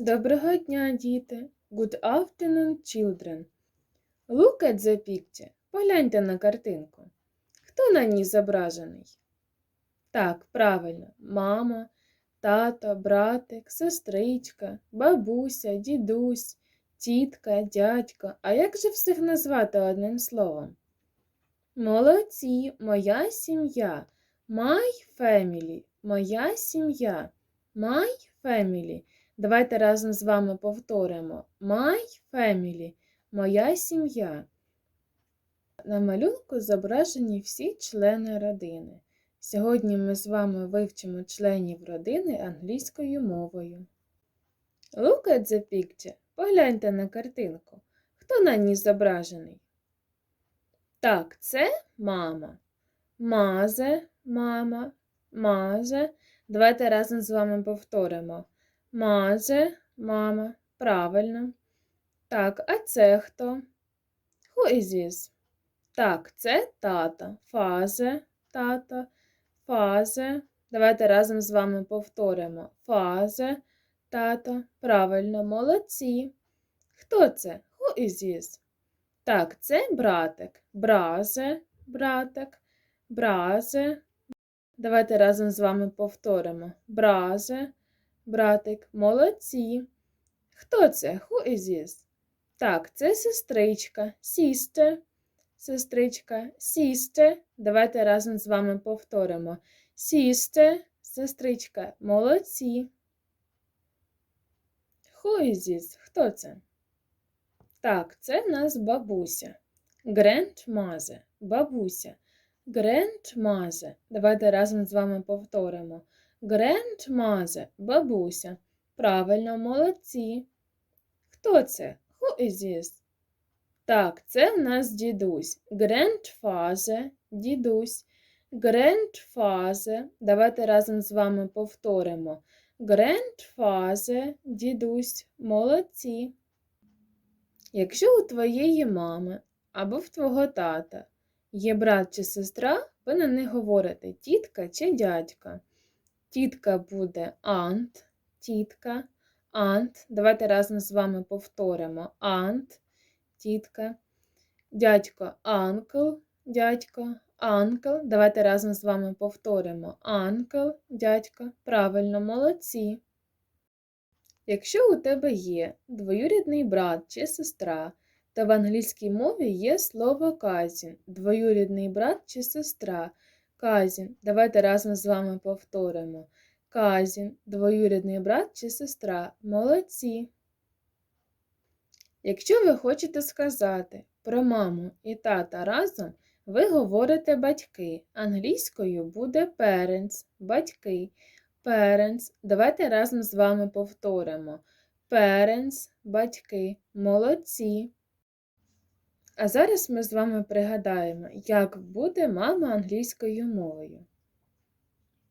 Доброго дня, діти! Good afternoon, children. Look at the picture. Погляньте на картинку. Хто на ній зображений? Так, правильно. Мама, тато, братик, сестричка, бабуся, дідусь, тітка, дядько. А як же всіх назвати одним словом? Молодці, моя сім'я. My family. Моя сім'я. My family. Давайте разом з вами повторимо. My family. Моя сім'я. На малюнку зображені всі члени родини. Сьогодні ми з вами вивчимо членів родини англійською мовою. Look at the picture. Погляньте на картинку. Хто на ній зображений? Так, це мама. Мазе, мама, мазе. Давайте разом з вами повторимо. Мазе, мама. Правильно. Так, а це хто? Who is this? Так, це тата. Фазе, тата, фазе. Давайте разом з вами повторимо. Фазе, тата. Правильно, молодці. Хто це? Who is this? Так, це братик. Бразе, братик, бразе. Давайте разом з вами повторимо. Бразе, братик, молодці. Хто це? Who is this? Так, це сестричка. Sister, сестричка, sister. Давайте разом з вами повторимо. Sister, сестричка, молодці. Who is this? Хто це? Так, це в нас бабуся. Grandmother, бабуся. Grandmother. Давайте разом з вами повторимо. Grandmother, бабуся. Правильно, молодці. Хто це? Who is this? Так, це в нас дідусь. Grandfather, дідусь. Grandfather. Давайте разом з вами повторимо. Grandfather, дідусь, молодці. Якщо у твоєї мами або в твого тата є брат чи сестра, ви на них говорите тітка чи дядька. Тітка буде aunt, тітка, aunt. Давайте разом з вами повторимо aunt, тітка. Дядько uncle, дядько, uncle. Давайте разом з вами повторимо uncle, дядько. Правильно, молодці. Якщо у тебе є двоюрідний брат чи сестра, то в англійській мові є слово cousin, двоюрідний брат чи сестра. Cousin. Давайте разом з вами повторимо. Cousin, двоюрідний брат чи сестра. Молодці. Якщо ви хочете сказати про маму і тата разом, ви говорите батьки. Англійською буде parents, батьки. Parents. Давайте разом з вами повторимо. Parents, батьки, молодці. А зараз ми з вами пригадаємо, як буде мама англійською мовою.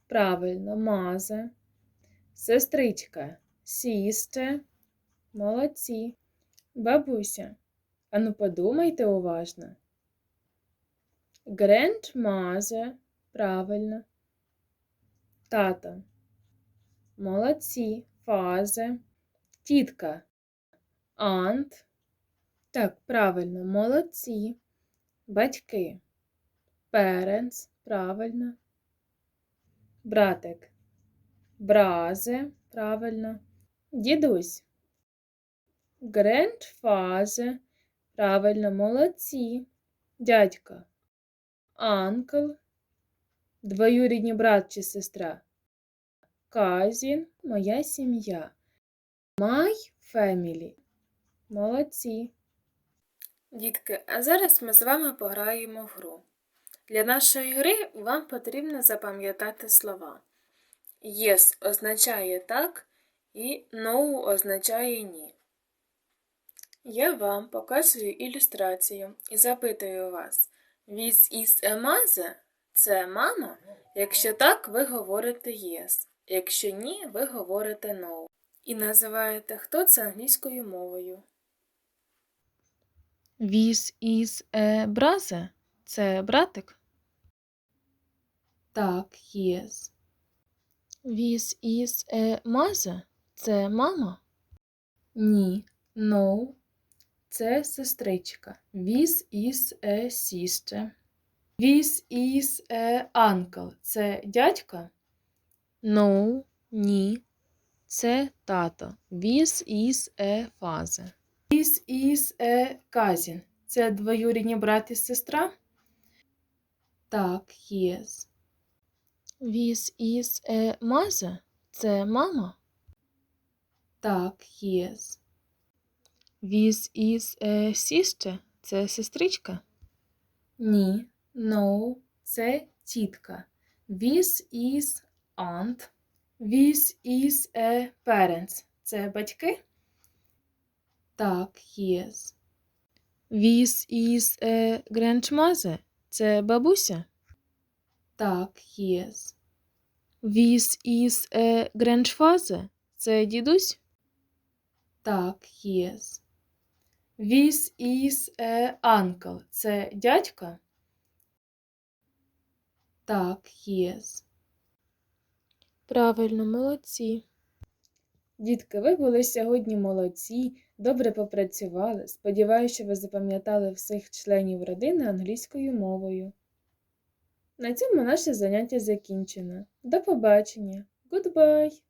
Правильно, маза, сестричка, sister, молодці, бабуся. Ану подумайте уважно. Grandmother, правильно. Тато. Молодці, фазе, тітка, ант. Так, правильно, молодці. Батьки. Parents, правильно. Братик. Бразе, правильно. Дідусь. Grandfather, правильно, молодці. Дядько. Uncle. Двоюрідні брат чи сестра. Cousin – моя сім'я. My family. Молодці. Дітки, а зараз ми з вами пограємо в гру. Для нашої гри вам потрібно запам'ятати слова. Yes означає так і no означає ні. Я вам показую ілюстрацію і запитую вас: This is a? Це мама? Якщо так, ви говорите yes. Якщо ні, ви говорите no. І називаєте хто це англійською мовою. This is a brother. Це братик. Так, yes. This is a mother. Це мама. Ні. No. Це сестричка. This is a sister. This is a uncle. Це дядька. No, ні. Це тато. This is a father. This is a cousin. Це двоюрідні брат і сестра. Так, yes. This is a mother. Це мама. Так, yes. This is a sister. Це сестричка. Ні. No. Це тітка. This is aunt. This is a parents. Це батьки? Так, yes. This is a grandmother. Це бабуся. Так, yes. This is a grandfather. Це дідусь. Так, yes. This is a uncle. Це дядька? Так, yes. Правильно, молодці. Дітки, ви були сьогодні молодці, добре попрацювали. Сподіваюся, що ви запам'ятали всіх членів родини англійською мовою. На цьому наше заняття закінчено. До побачення. Goodbye!